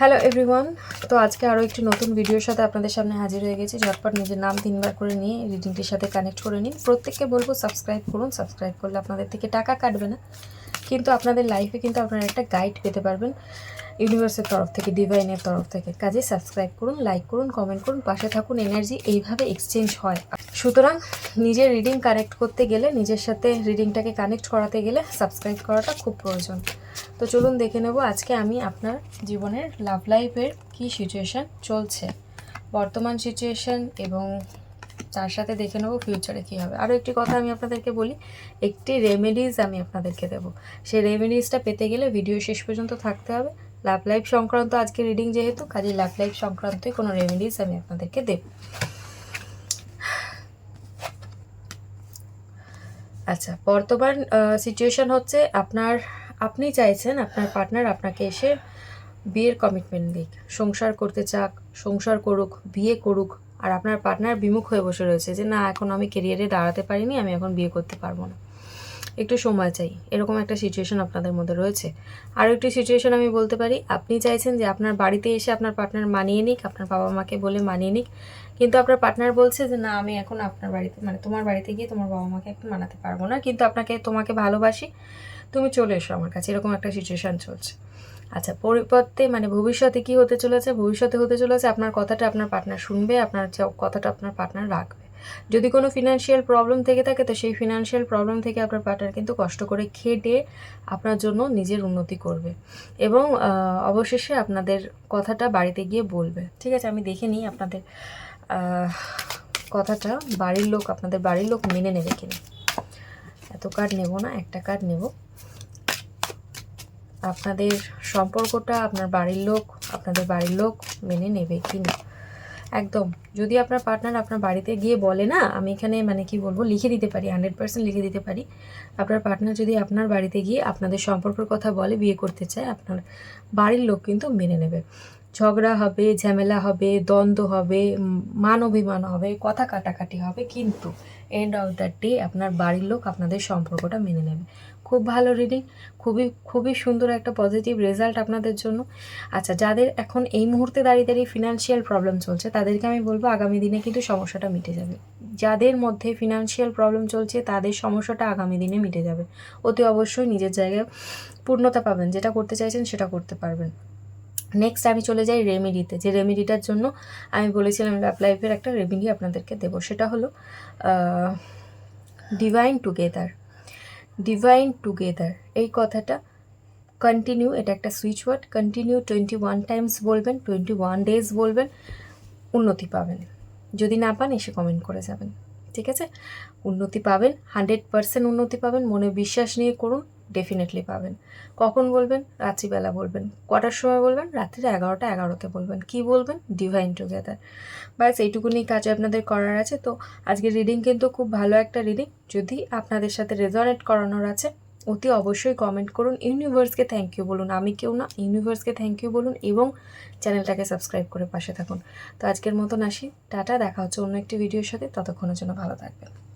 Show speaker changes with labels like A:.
A: Hello everyone তো আজকে আরও একটি নতুন ভিডিওর সাথে আপনাদের সামনে হাজির হয়ে গেছি। ঝটপট নিজের নাম তিনবার করে নিয়ে রিডিংটির সাথে কানেক্ট করে নিন। প্রত্যেককে বলব সাবস্ক্রাইব করুন। সাবস্ক্রাইব করলে আপনাদের থেকে টাকা কাটবে না। কিন্তু আপনাদের লাইফে কিন্তু আপনারা একটা গাইড পেতে পারবেন ইউনিভার্সের তরফ থেকে ডিভাইনের তরফ থেকে। কাজে সাবস্ক্রাইব করুন লাইক করুন কমেন্ট করুন, পাশে থাকুন এনার্জি এইভাবে এক্সচেঞ্জ হয়। সুতরাং নিজের রিডিং কানেক্ট করতে গেলে, নিজের সাথে রিডিংটাকে কানেক্ট করাতে গেলে সাবস্ক্রাইব করাটা খুব প্রয়োজন। তো চলুন দেখে নেব আজকে আমি আপনার জীবনের লাভ লাইফের কী সিচুয়েশান চলছে। বর্তমান সিচুয়েশান এবং তার সাথে দেখে নেব ফিউচারে কী হবে। আরও একটি কথা আমি আপনাদেরকে বলি, একটি রেমেডিজ আমি আপনাদেরকে দেবো। সেই রেমেডিজটা পেতে গেলে ভিডিও শেষ পর্যন্ত থাকতে হবে। লাভ লাইফ সংক্রান্ত আজকে রিডিং যেহেতু কাজে লাভ লাইফ সংক্রান্তই কোনো রেমেডিজ আমি আপনাদেরকে দেব। আচ্ছা বর্তমান সিচুয়েশন হচ্ছে আপনার আপনি চাইছেন আপনার পার্টনার আপনাকে এসে বিয়ের কমিটমেন্ট দিক। সংসার করতে চাক, সংসার করুক, বিয়ে করুক, আর আপনার পার্টনার বিমুখ হয়ে বসে রয়েছে যে, না, এখন আমি কেরিয়ারে দাঁড়াতে পারিনি, আমি এখন বিয়ে করতে পারব না। একটু সময় চাই। এরকম একটা সিচুয়েশন আপনাদের মধ্যে রয়েছে। আরও একটি সিচুয়েশন আমি বলতে পারি, আপনি চাইছেন যে আপনার বাড়িতে এসে আপনার পার্টনার মানিয়ে নিক, আপনার বাবা মাকে বলে মানিয়ে নিক। কিন্তু আপনার পার্টনার বলছে যে, না, আমি এখন আপনার বাড়িতে মানে তোমার বাড়িতে গিয়ে তোমার বাবা মাকে এখন মানাতে পারব না। কিন্তু আপনাকে, তোমাকে ভালোবাসি। তুমি চলে এসো আমার কাছে। এরকম একটা সিচুয়েশান চলছে। আচ্ছা পরিবর্তে মানে ভবিষ্যতে কি হতে চলেছে? ভবিষ্যতে হতে চলেছে আপনার কথাটা আপনার পার্টনার শুনবে, আপনার কথাটা আপনার পার্টনার রাখবে। যদি কোনো ফিনান্সিয়াল প্রবলেম থেকে থাকে, তো সেই ফিনান্সিয়াল প্রবলেম থেকে আপনার পার্টনার কিন্তু কষ্ট করে খেটে আপনার জন্য নিজের উন্নতি করবে। এবং অবশেষে আপনাদের কথাটা বাড়িতে গিয়ে বলবে। ঠিক আছে, আমি দেখে নিই আপনাদের কথাটা বাড়ির লোক, আপনাদের বাড়ির লোক মেনে নেবে কিনা। এত কার্ড নেব না, একটা কার্ড নেব। আপনাদের সম্পর্কটা আপনার বাড়ির লোক, আপনাদের বাড়ির লোক মেনে নেবে কি না একদম। যদি আপনার পার্টনার আপনার বাড়িতে গিয়ে বলে, না, আমি এখানে মানে কি বলব, লিখে দিতে পারি হান্ড্রেড পার্সেন্ট লিখে দিতে পারি। আপনার পার্টনার যদি আপনার বাড়িতে গিয়ে আপনাদের সম্পর্কের কথা বলে, বিয়ে করতে চায়, আপনার বাড়ির লোক কিন্তু মেনে নেবে। ঝগড়া হবে, ঝামেলা হবে, দ্বন্দ্ব হবে মান অভিমান হবে, কথা কাটাকাটি হবে, কিন্তু এন্ড অফ দ্য ডে আপনার বাড়ির লোক আপনাদের সম্পর্কটা মেনে নেবে। খুব ভালো রিডিং খুবই খুবই সুন্দর একটা পজিটিভ রেজাল্ট আপনাদের জন্য। আচ্ছা যাদের এখন এই মুহূর্তে দাঁড়িয়ে দাঁড়িয়ে ফিনান্সিয়াল প্রবলেম চলছে, তাদেরকে আমি বলব আগামী দিনে কিন্তু সমস্যাটা মিটে যাবে। যাদের মধ্যে ফিনান্সিয়াল প্রবলেম চলছে, তাদের সমস্যাটা আগামী দিনে মিটে যাবে। অতি অবশ্যই নিজের জায়গায় পূর্ণতা পাবেন, যেটা করতে চাইছেন সেটা করতে পারবেন। নেক্সট আমি চলে যাই রেমেডিতে যে রেমেডিটার জন্য আমি বলেছিলাম ল্যাপ লাইফের একটা রেমেডি আপনাদেরকে দেবো। সেটা হলো ডিভাইন টুগেদার ডিভাইন টুগেদার এই কথাটা কন্টিনিউ এটা একটা switch word continue twenty one times বলবেন টোয়েন্টি ওয়ান ডেজ বলবেন, উন্নতি পাবেন। যদি না পান এসে কমেন্ট করে যাবেন। ঠিক আছে? উন্নতি পাবেন হান্ড্রেড পারসেন্ট উন্নতি পাবেন, মনে বিশ্বাস নিয়ে করুন। ডেফিনেটলি পাবেন। কখন বলবেন? রাত্রিবেলা বলবেন। কটার সময় বলবেন? রাত্রির এগারোটা, এগারোতে বলবেন। কি বলবেন? ডিভাইন টুগেদার ব্যাস এইটুকুনি কাজ আপনাদের করার আছে। তো আজকের রিডিং কিন্তু খুব ভালো একটা রিডিং যদি আপনাদের সাথে রেজনেট করানোর আছে, অতি অবশ্যই কমেন্ট করুন। ইউনিভার্সকে থ্যাংক ইউ বলুন। আমি কেউ না। ইউনিভার্সকে থ্যাংক ইউ বলুন এবং চ্যানেলটাকে সাবস্ক্রাইব করে পাশে থাকুন। তো আজকের মতন আসি। টাটা। দেখা হচ্ছে অন্য একটি ভিডিওর সাথে। ততক্ষণের জন্য ভালো থাকবেন।